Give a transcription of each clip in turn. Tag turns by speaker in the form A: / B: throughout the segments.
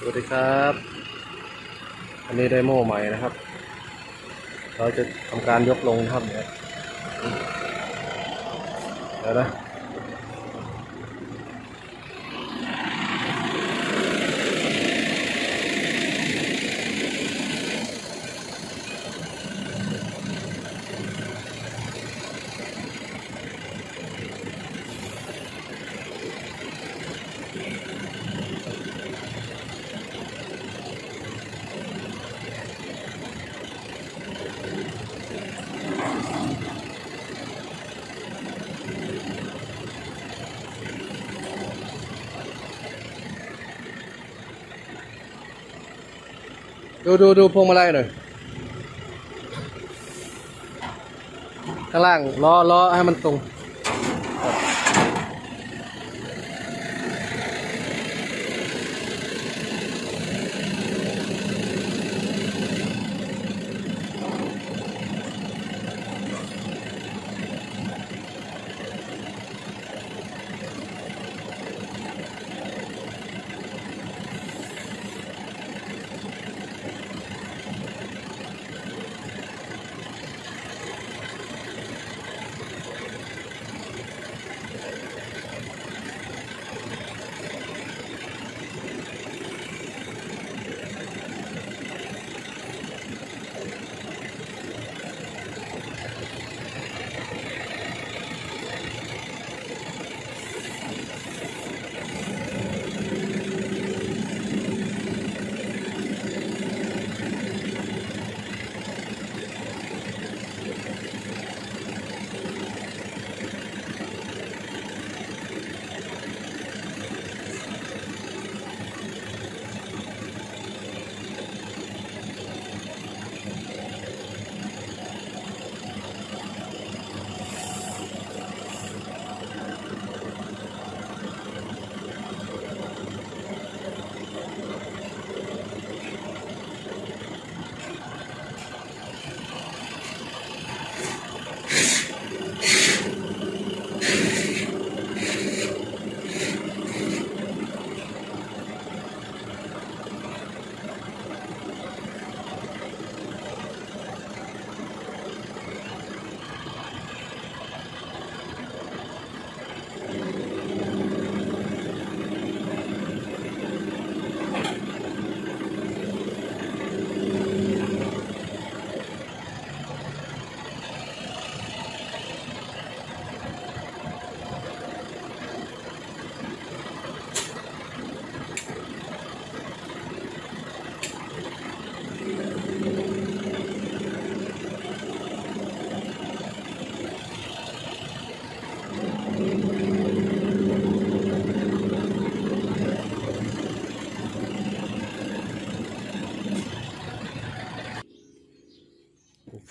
A: สวัสดีครับ อันนี้ไดโม่ใหม่นะครับ เราจะทำการยกลงนะครับเนี่ยเดี๋ยวนะ ดูดูดูพวงมาลัยหน่อย ข้างล่างล้อล้อให้มันตรง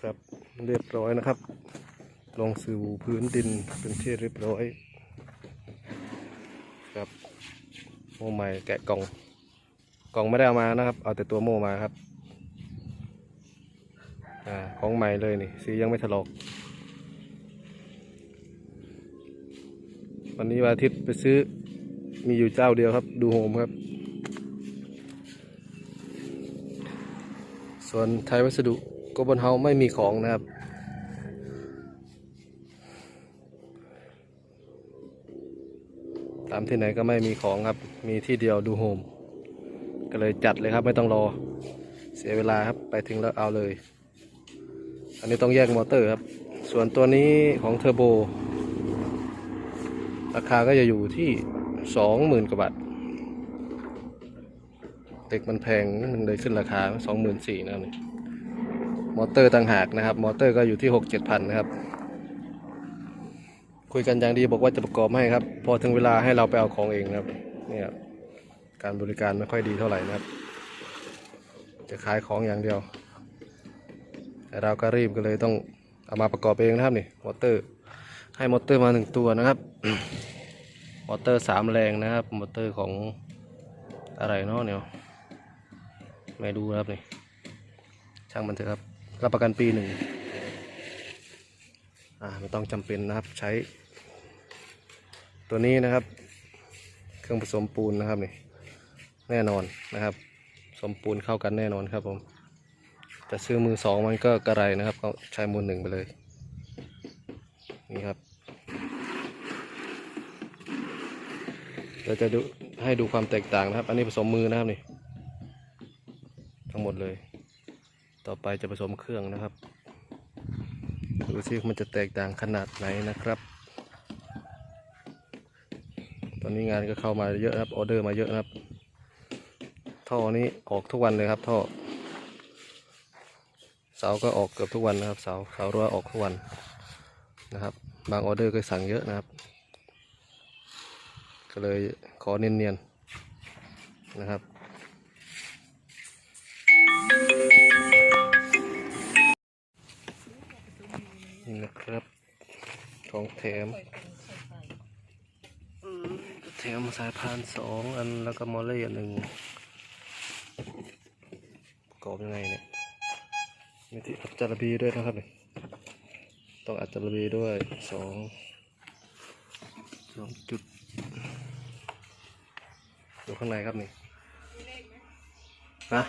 A: ครับ เรียบร้อยนะครับลงสู่พื้นดินเป็นที่เรียบร้อยครับโม่ใหม่แกะกล่องกล่องไม่ได้เอามานะครับ เอาแต่ตัวโม่มาครับอ่าของใหม่เลยนี่สียังไม่ถลอกวันนี้วันอาทิตย์ไปซื้อมีอยู่เจ้าเดียวครับ ดูโฮมครับ ส่วนไทยวัสดุ ก็บนเฮาไม่มีของนะครับ ตามที่ไหนก็ไม่มีของครับ มีที่เดียวดูโฮม ก็เลยจัดเลยครับไม่ต้องรอ เสียเวลาครับไปถึงแล้วเอาเลย อันนี้ต้องแยกมอเตอร์ครับ ส่วนตัวนี้ของเทอร์โบ ราคาก็จะอยู่ที่สองหมื่นกว่าบาทเหล็กมันแพงมันเลยขึ้นราคาสองหมื่นสี่นะนี่ มอเตอร์ต่างหากนะครับ มอเตอร์ก็อยู่ที่หกเจ็ดพันนะครับ คุยกันอย่างดีบอกว่าจะประกอบให้ครับ พอถึงเวลาให้เราไปเอาของเองนะครับเนี่ยการบริการไม่ค่อยดีเท่าไหร่นะครับ จะขายของอย่างเดียว แต่เราก็รีบก็เลยต้องเอามาประกอบเองนะครับนี่มอเตอร์ ให้มอเตอร์มาหนึ่งตัวนะครับ มอเตอร์สามแรงนะครับ มอเตอร์ของอะไรเนาะเนี่ยไม่รู้นะครับนี่ช่างมันเถอะครับ รับประกันปีหนึ่งอ่าไม่ต้องจำเป็นนะครับใช้ ตัวนี้นะครับ เครื่องผสมปูนนะครับนี่แน่นอนนะครับ สมปูนเข้ากันแน่นอนครับผมจะซื้อมือสองมันก็กระไรนะครับก็ใช้มือหนึ่งไปเลย นี่ครับเดี๋ยวจะดูให้ดูความแตกต่างนะครับ อันนี้ผสมมือนะครับนี่ ทั้งหมดเลย ต่อไปจะผสมเครื่องนะครับ ดูซิมันจะแตกต่างขนาดไหนนะครับ ตอนนี้งานก็เข้ามาเยอะครับออเดอร์มาเยอะนะครับ ท่อนี้ออกทุกวันเลยครับท่อ เสาก็ออกเกือบทุกวันนะครับ เสาเสารั้วออกทุกวันนะครับ บางออเดอร์ก็สั่งเยอะนะครับ ก็เลยขอเนียนๆนะครับ นี่นะครับ ของแถมแถมสายพานสองอันแล้วก็มอลเล่อันหนึ่งประกอบยังไงเนี่ยมีที่อัดจารบีด้วยนะครับเนี่ยต้องอัดจารบีด้วยสองสองจุดอยู่ข้างในครับนี่นะ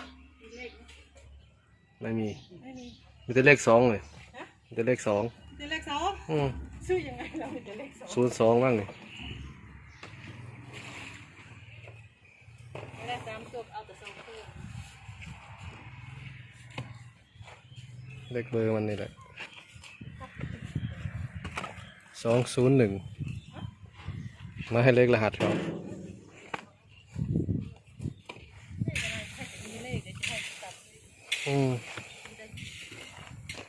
A: ไม่มี
B: ไม่มี
A: มีแต่เลขสองเลย
B: ฮะ
A: มีแต่เลขสอง
B: เดี๋ยวเลขสอง
A: อืม
B: ชื่อยังไงเราเป็นเลขสอง
A: ศูนย์สองบ้างนี่
B: ไม่ได้สามจบเอาแต่สองตัว
A: เลขเบอร์มันนี่แหละสองศูนย์หนึ่งมาให้เลขรหัสเขา
B: มีเลขเดี๋ยวจะให้ตัด
A: อืม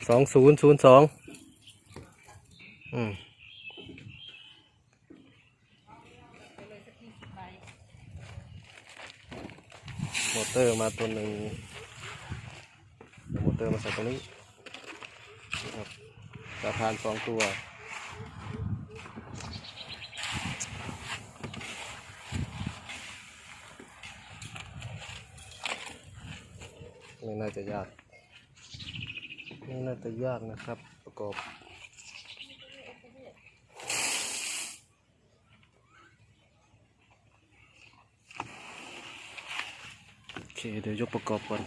A: ส องศูนย์ศูนย์สองอืมมอเตอร์มาตัวหนึ่งมอเตอร์มาใส่ตรงนี้นะครับสะพานสองตัวไม่น่าจะยาก ไม่น่าจะยากนะครับ ประกอบโอเคเดี๋ยวยกประกอบก่อน